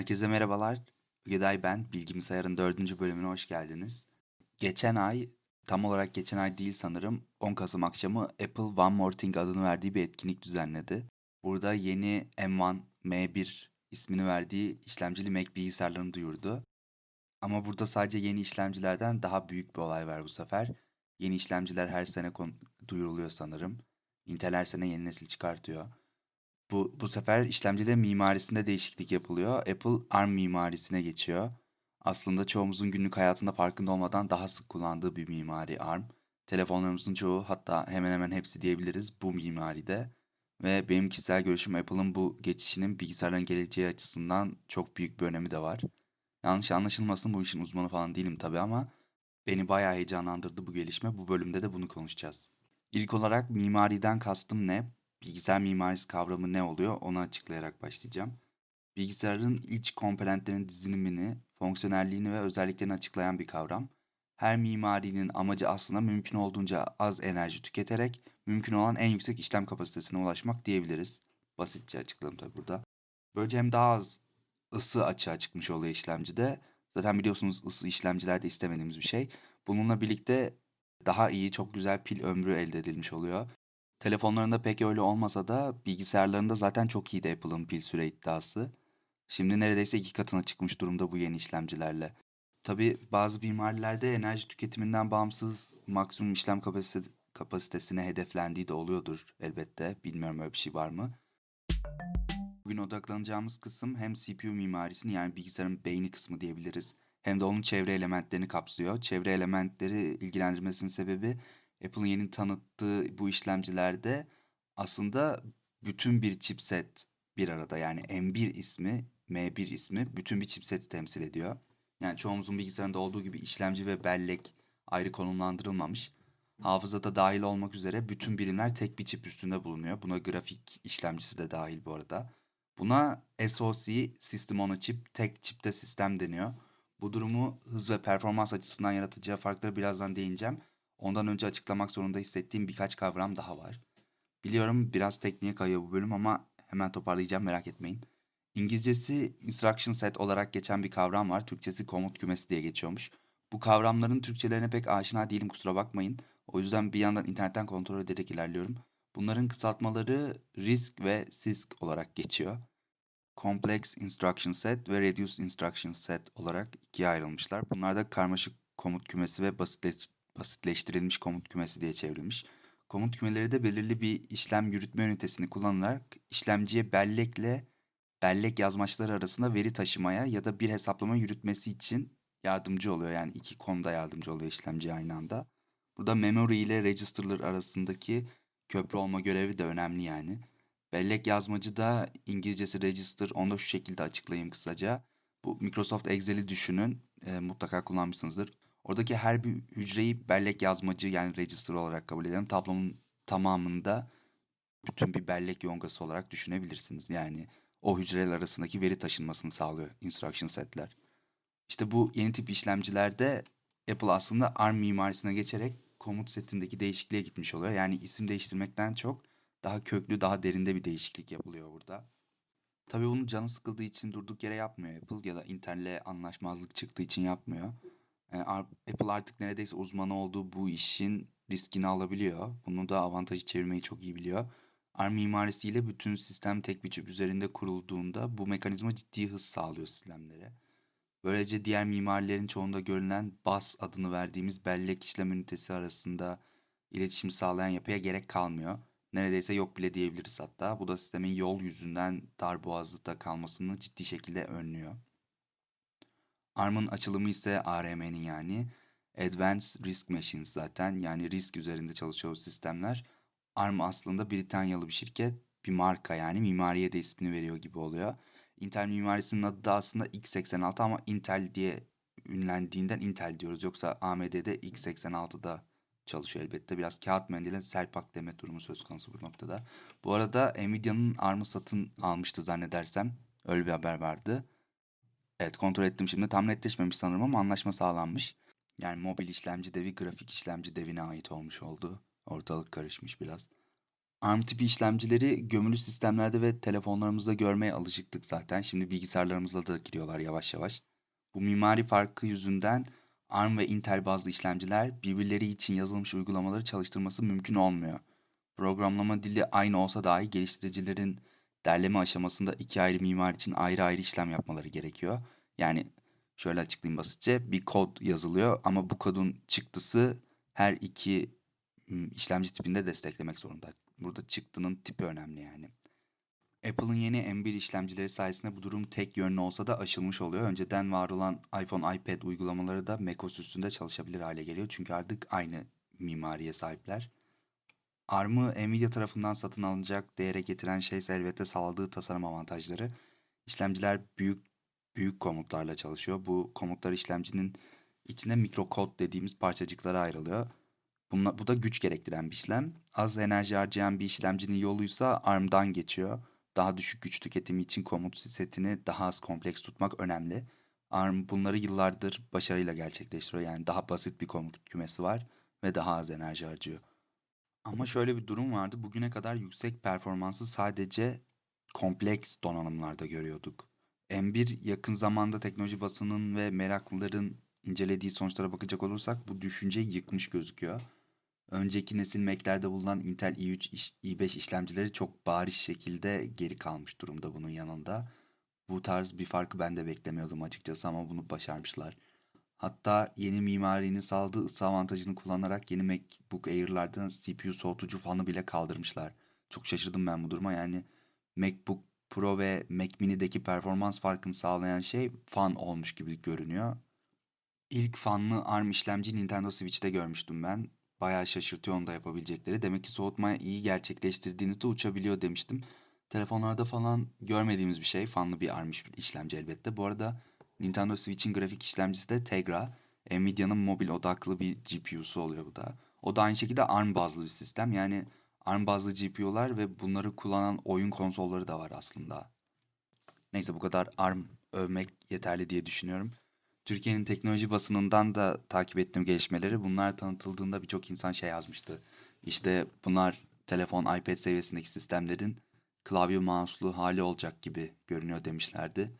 Herkese merhabalar. Ügeday ben. Bilgisayarın dördüncü bölümüne hoş geldiniz. Geçen ay, tam olarak geçen ay değil sanırım, 10 Kasım akşamı Apple One More Thing adını verdiği bir etkinlik düzenledi. Burada yeni M1, M1 ismini verdiği işlemcili Mac bilgisayarlarını duyurdu. Ama burada sadece yeni işlemcilerden daha büyük bir olay var bu sefer. Yeni işlemciler her sene duyuruluyor sanırım. Intel her sene yeni nesil çıkartıyor. Bu, bu sefer işlemcide mimarisinde değişiklik yapılıyor. Apple ARM mimarisine geçiyor. Aslında çoğumuzun günlük hayatında farkında olmadan daha sık kullandığı bir mimari ARM. Telefonlarımızın çoğu hatta hemen hemen hepsi diyebiliriz bu mimaride. Ve benim kişisel görüşüm Apple'ın bu geçişinin bilgisayarların geleceği açısından çok büyük bir önemi de var. Yanlış anlaşılmasın bu işin uzmanı falan değilim tabii ama beni bayağı heyecanlandırdı bu gelişme. Bu bölümde de bunu konuşacağız. İlk olarak mimariden kastım ne? Bilgisayar mimarisi kavramı ne oluyor onu açıklayarak başlayacağım. Bilgisayarın iç komponentlerinin dizilimini, fonksiyonelliğini ve özelliklerini açıklayan bir kavram. Her mimarinin amacı aslında mümkün olduğunca az enerji tüketerek mümkün olan en yüksek işlem kapasitesine ulaşmak diyebiliriz. Basitçe açıkladım tabii burada. Böylece hem daha az ısı açığa çıkmış oluyor işlemcide. Zaten biliyorsunuz ısı işlemcilerde istemediğimiz bir şey. Bununla birlikte daha iyi, çok güzel pil ömrü elde edilmiş oluyor. Telefonlarında pek öyle olmasa da bilgisayarlarında zaten çok iyiydi Apple'ın pil süre iddiası. Şimdi neredeyse iki katına çıkmış durumda bu yeni işlemcilerle. Tabii bazı mimarilerde enerji tüketiminden bağımsız maksimum işlem kapasite, kapasitesine hedeflendiği de oluyordur elbette. Bilmiyorum öyle bir şey var mı? Bugün odaklanacağımız kısım hem CPU mimarisini yani bilgisayarın beyni kısmı diyebiliriz. Hem de onun çevre elementlerini kapsıyor. Çevre elementleri ilgilendirmesinin sebebi Apple'ın yeni tanıttığı bu işlemcilerde aslında bütün bir chipset bir arada. Yani M1 ismi, M1 ismi bütün bir chipseti temsil ediyor. Yani çoğumuzun bilgisayarında olduğu gibi işlemci ve bellek ayrı konumlandırılmamış. Hafıza da dahil olmak üzere bütün birimler tek bir çip üstünde bulunuyor. Buna grafik işlemcisi de dahil bu arada. Buna SoC, System on a Chip, tek çipte sistem deniyor. Bu durumu hız ve performans açısından yaratacağı farkları birazdan değineceğim. Ondan önce açıklamak zorunda hissettiğim birkaç kavram daha var. Biliyorum biraz tekniğe kayıyor bu bölüm ama hemen toparlayacağım merak etmeyin. İngilizcesi instruction set olarak geçen bir kavram var. Türkçesi komut kümesi diye geçiyormuş. Bu kavramların Türkçelerine pek aşina değilim kusura bakmayın. O yüzden bir yandan internetten kontrol ederek ilerliyorum. Bunların kısaltmaları RISC ve CISC olarak geçiyor. Complex Instruction Set ve Reduced Instruction Set olarak ikiye ayrılmışlar. Bunlar da karmaşık komut kümesi ve basitleş basitleştirilmiş komut kümesi diye çevrilmiş. Komut kümeleri de belirli bir işlem yürütme ünitesini kullanarak işlemciye bellekle bellek yazmaçları arasında veri taşımaya ya da bir hesaplama yürütmesi için yardımcı oluyor. Yani iki konuda yardımcı oluyor işlemci aynı anda. Burada memory ile register'lar arasındaki köprü olma görevi de önemli yani. Bellek yazmacı da İngilizcesi register. Onu da şu şekilde açıklayayım kısaca. Bu Microsoft Excel'i düşünün. E, mutlaka kullanmışsınızdır. Oradaki her bir hücreyi bellek yazmacı yani register olarak kabul edelim. Tablonun tamamında bütün bir bellek yongası olarak düşünebilirsiniz. Yani o hücreler arasındaki veri taşınmasını sağlıyor instruction setler. İşte bu yeni tip işlemcilerde Apple aslında ARM mimarisine geçerek komut setindeki değişikliğe gitmiş oluyor. Yani isim değiştirmekten çok daha köklü, daha derinde bir değişiklik yapılıyor burada. Tabii bunu canı sıkıldığı için durduk yere yapmıyor Apple ya da Intel'le anlaşmazlık çıktığı için yapmıyor. E, Apple artık neredeyse uzmanı olduğu bu işin riskini alabiliyor. Bunu da avantajı çevirmeyi çok iyi biliyor. ARM mimarisiyle bütün sistem tek bir çip üzerinde kurulduğunda bu mekanizma ciddi hız sağlıyor sistemlere. Böylece diğer mimarilerin çoğunda görülen BAS adını verdiğimiz bellek işlem ünitesi arasında iletişim sağlayan yapıya gerek kalmıyor. Neredeyse yok bile diyebiliriz hatta. Bu da sistemin yol yüzünden darboğazlıkta kalmasını ciddi şekilde önlüyor. ARM'ın açılımı ise ARM'nin yani Advanced Risk Machines zaten yani risk üzerinde çalışıyor sistemler. ARM aslında Britanyalı bir şirket, bir marka yani mimariye de ismini veriyor gibi oluyor. Intel mimarisinin adı da aslında x86 ama Intel diye ünlendiğinden Intel diyoruz. Yoksa AMD'de x86'da çalışıyor elbette. Biraz kağıt mendilin selpak deme durumu söz konusu bu noktada. Bu arada Nvidia'nın ARM'ı satın almıştı zannedersem. Öyle bir haber vardı. Evet kontrol ettim şimdi. Tam netleşmemiş sanırım ama anlaşma sağlanmış. Yani mobil işlemci devi grafik işlemci devine ait olmuş oldu. Ortalık karışmış biraz. ARM tipi işlemcileri gömülü sistemlerde ve telefonlarımızda görmeye alışıktık zaten. Şimdi bilgisayarlarımıza da giriyorlar yavaş yavaş. Bu mimari farkı yüzünden ARM ve Intel bazlı işlemciler birbirleri için yazılmış uygulamaları çalıştırması mümkün olmuyor. Programlama dili aynı olsa dahi geliştiricilerin derleme aşamasında iki ayrı mimari için ayrı ayrı işlem yapmaları gerekiyor. Yani şöyle açıklayayım basitçe bir kod yazılıyor ama bu kodun çıktısı her iki işlemci tipinde desteklemek zorunda. Burada çıktının tipi önemli yani. Apple'ın yeni M1 işlemcileri sayesinde bu durum tek yönlü olsa da aşılmış oluyor. Önceden var olan iPhone, iPad uygulamaları da macOS üstünde çalışabilir hale geliyor. Çünkü artık aynı mimariye sahipler. ARM'ı Nvidia tarafından satın alınacak değere getiren şey ise elbette sağladığı tasarım avantajları. İşlemciler büyük büyük komutlarla çalışıyor. Bu komutlar işlemcinin içine mikrokod dediğimiz parçacıklara ayrılıyor. Bunla, bu da güç gerektiren bir işlem. Az enerji harcayan bir işlemcinin yoluysa ARM'dan geçiyor. Daha düşük güç tüketimi için komut setini daha az kompleks tutmak önemli. ARM bunları yıllardır başarıyla gerçekleştiriyor. Yani daha basit bir komut kümesi var ve daha az enerji harcıyor. Ama şöyle bir durum vardı. Bugüne kadar yüksek performansı sadece kompleks donanımlarda görüyorduk. M1 yakın zamanda teknoloji basının ve meraklıların incelediği sonuçlara bakacak olursak bu düşünceyi yıkmış gözüküyor. Önceki nesil Mac'lerde bulunan Intel i3, iş- i5 işlemcileri çok bariz şekilde geri kalmış durumda bunun yanında. Bu tarz bir farkı ben de beklemiyordum açıkçası ama bunu başarmışlar. Hatta yeni mimarinin sağladığı ısı avantajını kullanarak yeni MacBook Air'lardan CPU soğutucu fanı bile kaldırmışlar. Çok şaşırdım ben bu duruma. Yani MacBook Pro ve Mac Mini'deki performans farkını sağlayan şey fan olmuş gibi görünüyor. İlk fanlı ARM işlemci Nintendo Switch'te görmüştüm ben. Bayağı şaşırtıyor onu da yapabilecekleri. Demek ki soğutmayı iyi gerçekleştirdiğinizde uçabiliyor demiştim. Telefonlarda falan görmediğimiz bir şey. Fanlı bir ARM iş- işlemci elbette. Bu arada Nintendo Switch'in grafik işlemcisi de Tegra. Nvidia'nın mobil odaklı bir GPU'su oluyor bu da. O da aynı şekilde ARM bazlı bir sistem. Yani ARM bazlı GPU'lar ve bunları kullanan oyun konsolları da var aslında. Neyse bu kadar ARM övmek yeterli diye düşünüyorum. Türkiye'nin teknoloji basınından da takip ettiğim gelişmeleri bunlar tanıtıldığında birçok insan şey yazmıştı. İşte bunlar telefon, iPad seviyesindeki sistemlerin klavye mouse'lu hali olacak gibi görünüyor demişlerdi.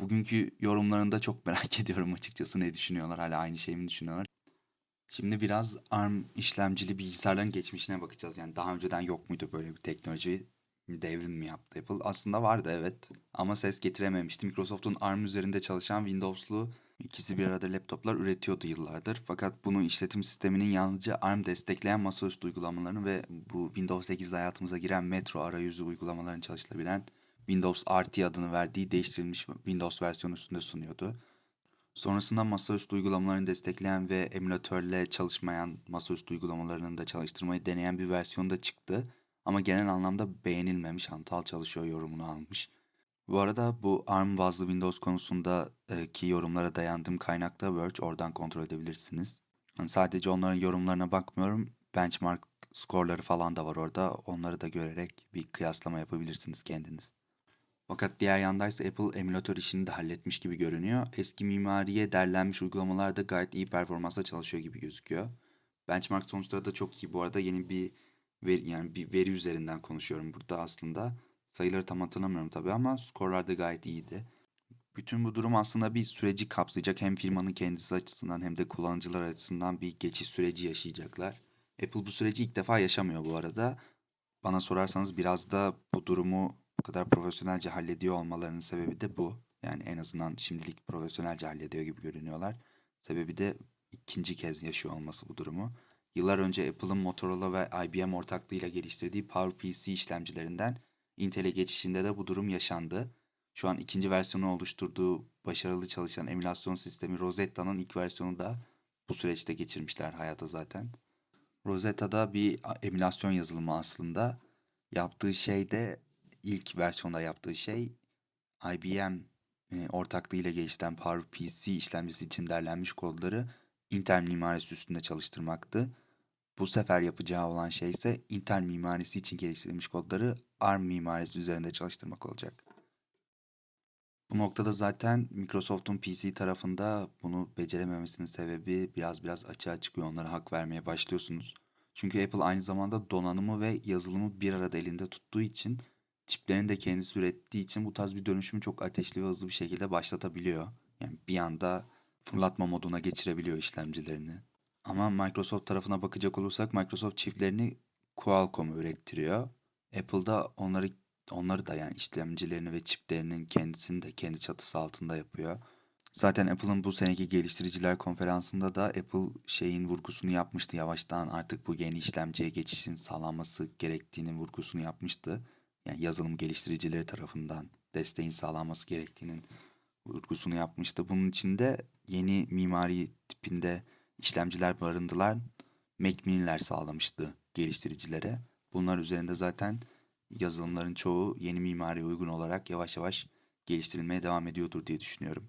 Bugünkü yorumlarında çok merak ediyorum açıkçası ne düşünüyorlar, hala aynı şeyi mi düşünüyorlar? Şimdi biraz ARM işlemcili bilgisayarların geçmişine bakacağız. Yani daha önceden yok muydu böyle bir teknoloji? Devrim mi yaptı Apple? Aslında vardı evet. Ama ses getirememişti. Microsoft'un ARM üzerinde çalışan Windows'lu ikisi bir arada laptoplar üretiyordu yıllardır. Fakat bunun işletim sisteminin yalnızca ARM destekleyen masaüstü uygulamalarını ve bu Windows 8 ile hayatımıza giren Metro arayüzü uygulamalarını çalıştırabilen Windows RT adını verdiği değiştirilmiş Windows versiyonu üstünde sunuyordu. Sonrasında masaüstü uygulamalarını destekleyen ve emülatörle çalışmayan masaüstü uygulamalarını da çalıştırmayı deneyen bir versiyon da çıktı. Ama genel anlamda beğenilmemiş, hantal çalışıyor yorumunu almış. Bu arada bu ARM bazlı Windows konusundaki yorumlara dayandığım kaynakta Verge, oradan kontrol edebilirsiniz. Yani sadece onların yorumlarına bakmıyorum, benchmark skorları falan da var orada. Onları da görerek bir kıyaslama yapabilirsiniz kendiniz. Fakat diğer yandaysa Apple emülatör işini de halletmiş gibi görünüyor. Eski mimariye derlenmiş uygulamalar da gayet iyi performansla çalışıyor gibi gözüküyor. Benchmark sonuçları da çok iyi. Bu arada yeni bir veri, yani bir veri üzerinden konuşuyorum burada aslında. Sayıları tam hatırlamıyorum tabii ama skorlar da gayet iyiydi. Bütün bu durum aslında bir süreci kapsayacak. Hem firmanın kendisi açısından hem de kullanıcılar açısından bir geçiş süreci yaşayacaklar. Apple bu süreci ilk defa yaşamıyor bu arada. Bana sorarsanız biraz da bu durumu bu kadar profesyonelce hallediyor olmalarının sebebi de bu. Yani en azından şimdilik profesyonelce hallediyor gibi görünüyorlar. Sebebi de ikinci kez yaşıyor olması bu durumu. Yıllar önce Apple'ın Motorola ve IBM ortaklığıyla geliştirdiği PowerPC işlemcilerinden Intel'e geçişinde de bu durum yaşandı. Şu an ikinci versiyonu oluşturduğu başarılı çalışan emülasyon sistemi Rosetta'nın ilk versiyonu da bu süreçte geçirmişler hayata zaten. Rosetta'da bir emülasyon yazılımı aslında. Yaptığı şey de ilk versiyonda yaptığı şey IBM e, ortaklığıyla geliştiren PowerPC işlemcisi için derlenmiş kodları Intel mimarisi üstünde çalıştırmaktı. Bu sefer yapacağı olan şey ise Intel mimarisi için geliştirilmiş kodları ARM mimarisi üzerinde çalıştırmak olacak. Bu noktada zaten Microsoft'un PC tarafında bunu becerememesinin sebebi biraz biraz açığa çıkıyor. Onlara hak vermeye başlıyorsunuz. Çünkü Apple aynı zamanda donanımı ve yazılımı bir arada elinde tuttuğu için çiplerini de kendisi ürettiği için bu tarz bir dönüşümü çok ateşli ve hızlı bir şekilde başlatabiliyor. Yani bir anda fırlatma moduna geçirebiliyor işlemcilerini. Ama Microsoft tarafına bakacak olursak Microsoft çiplerini Qualcomm ürettiriyor. Apple'da onları onları da yani işlemcilerini ve çiplerinin kendisini de kendi çatısı altında yapıyor. Zaten Apple'ın bu seneki geliştiriciler konferansında da Apple şeyin vurgusunu yapmıştı. Yavaştan artık bu yeni işlemciye geçişin sağlanması gerektiğinin vurgusunu yapmıştı. Yani yazılım geliştiricileri tarafından desteğin sağlanması gerektiğinin vurgusunu yapmıştı. Bunun için de yeni mimari tipinde işlemciler barındılar. Mac Mini'ler sağlamıştı geliştiricilere. Bunlar üzerinde zaten yazılımların çoğu yeni mimariye uygun olarak yavaş yavaş geliştirilmeye devam ediyordur diye düşünüyorum.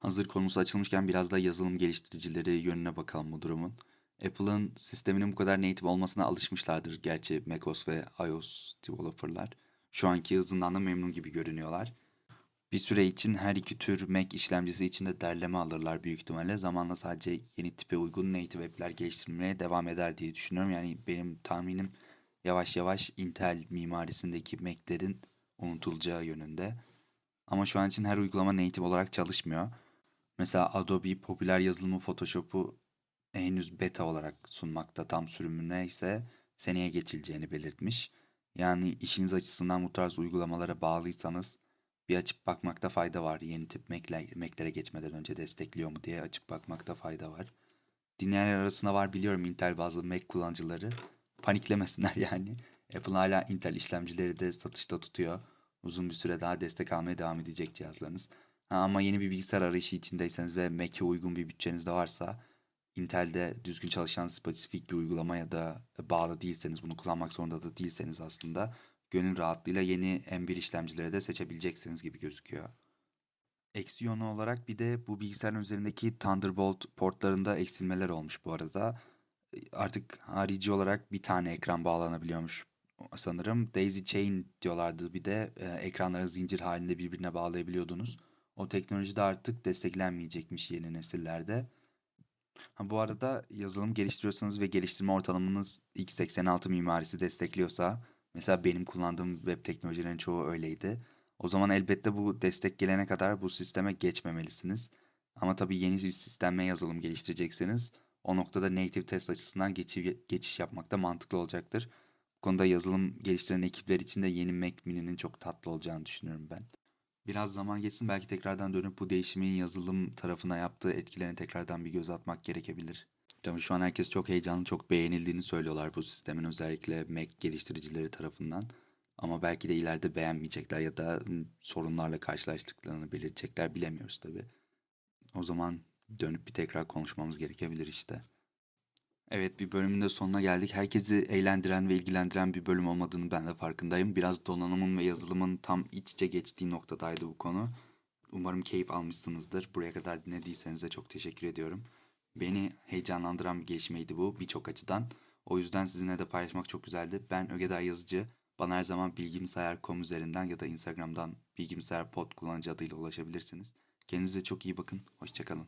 Hazır konusu açılmışken biraz da yazılım geliştiricileri yönüne bakalım bu durumun. Apple'ın sisteminin bu kadar native olmasına alışmışlardır gerçi macOS ve iOS developerlar. Şu anki hızından da memnun gibi görünüyorlar. Bir süre için her iki tür Mac işlemcisi için de derleme alırlar büyük ihtimalle. Zamanla sadece yeni tipe uygun native app'ler geliştirmeye devam eder diye düşünüyorum. Yani benim tahminim yavaş yavaş Intel mimarisindeki Mac'lerin unutulacağı yönünde. Ama şu an için her uygulama native olarak çalışmıyor. Mesela Adobe popüler yazılımı Photoshop'u henüz beta olarak sunmakta tam sürümüne ise seneye geçileceğini belirtmiş. Yani işiniz açısından bu tarz uygulamalara bağlıysanız bir açıp bakmakta fayda var. Yeni tip Mac'ler, Mac'lere geçmeden önce destekliyor mu diye açıp bakmakta fayda var. Dinleyenler arasında var biliyorum Intel bazı Mac kullanıcıları. Paniklemesinler yani. Apple hala Intel işlemcileri de satışta tutuyor. Uzun bir süre daha destek almaya devam edecek cihazlarınız. Ha, ama yeni bir bilgisayar arayışı içindeyseniz ve Mac'e uygun bir bütçeniz de varsa Intel'de düzgün çalışan spesifik bir uygulama ya da bağlı değilseniz bunu kullanmak zorunda da değilseniz aslında gönül rahatlığıyla yeni M1 işlemcileri de seçebileceksiniz gibi gözüküyor. Eksi yönü olarak bir de bu bilgisayarın üzerindeki Thunderbolt portlarında eksilmeler olmuş bu arada. Artık harici olarak bir tane ekran bağlanabiliyormuş sanırım. Daisy Chain diyorlardı bir de e, ekranları zincir halinde birbirine bağlayabiliyordunuz. O teknoloji de artık desteklenmeyecekmiş yeni nesillerde. Ha, bu arada yazılım geliştiriyorsanız ve geliştirme ortalamanız x86 mimarisi destekliyorsa mesela benim kullandığım web teknolojilerin çoğu öyleydi. O zaman elbette bu destek gelene kadar bu sisteme geçmemelisiniz. Ama tabii yeni bir sisteme yazılım geliştirecekseniz o noktada native test açısından geçi- geçiş yapmak da mantıklı olacaktır. Bu konuda yazılım geliştiren ekipler için de yeni Mac Mini'nin çok tatlı olacağını düşünüyorum ben. Biraz zaman geçsin belki tekrardan dönüp bu değişimin yazılım tarafına yaptığı etkilerine tekrardan bir göz atmak gerekebilir. Tabii şu an herkes çok heyecanlı, çok beğenildiğini söylüyorlar bu sistemin özellikle Mac geliştiricileri tarafından. Ama belki de ileride beğenmeyecekler ya da ım, sorunlarla karşılaştıklarını belirtecekler bilemiyoruz tabii. O zaman dönüp bir tekrar konuşmamız gerekebilir işte. Evet bir bölümün de sonuna geldik. Herkesi eğlendiren ve ilgilendiren bir bölüm olmadığını ben de farkındayım. Biraz donanımın ve yazılımın tam iç içe geçtiği noktadaydı bu konu. Umarım keyif almışsınızdır. Buraya kadar dinlediyseniz de çok teşekkür ediyorum. Beni heyecanlandıran bir gelişmeydi bu birçok açıdan. O yüzden sizinle de paylaşmak çok güzeldi. Ben Ögeday Yazıcı. Bana her zaman bilgimsayar.com üzerinden ya da Instagram'dan bilgimsayar pod kullanıcı adıyla ulaşabilirsiniz. Kendinize çok iyi bakın. Hoşçakalın.